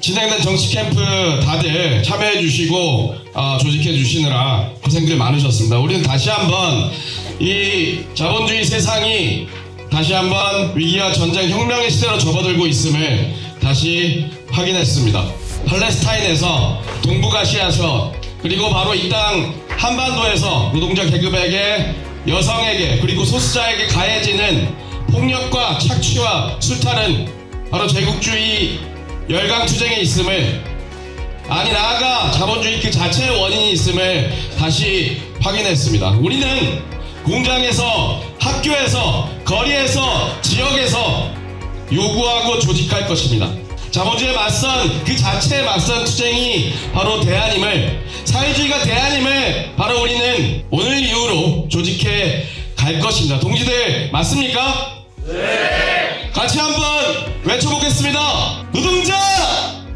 진행된 정치 캠프 다들 참여해 주시고 어, 조직해 주시느라 고생들 많으셨습니다. 우리는 다시 한번 이 자본주의 세상이 다시 한번 위기와 전쟁 혁명의 시대로 접어들고 있음을 다시 확인했습니다. 팔레스타인에서 동북아시아에서 그리고 바로 이 땅 한반도에서 노동자 계급에게 여성에게 그리고 소수자에게 가해지는 폭력과 착취와 술탄은 바로 제국주의 열강 투쟁에 있음을 아니 나아가 자본주의 그 자체의 원인이 있음을 다시 확인했습니다. 우리는 공장에서 학교에서 거리에서 지역에서 요구하고 조직할 것입니다. 자본주의에 맞선 그 자체에 맞선 투쟁이 바로 대안임을 사회주의가 대안임을 바로 우리는 오늘 이후로 조직해 갈 것입니다. 동지들 맞습니까? 네. 같이 한번 외쳐보겠습니다. 노동자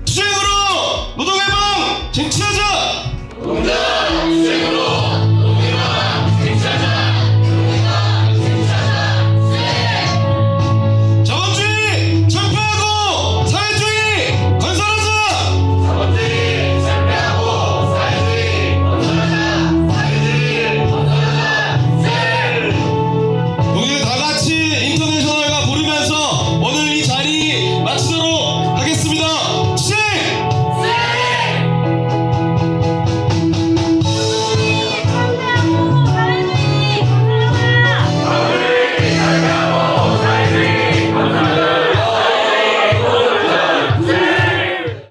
투쟁으로 노동해방 쟁취하자! 노동자 투쟁으로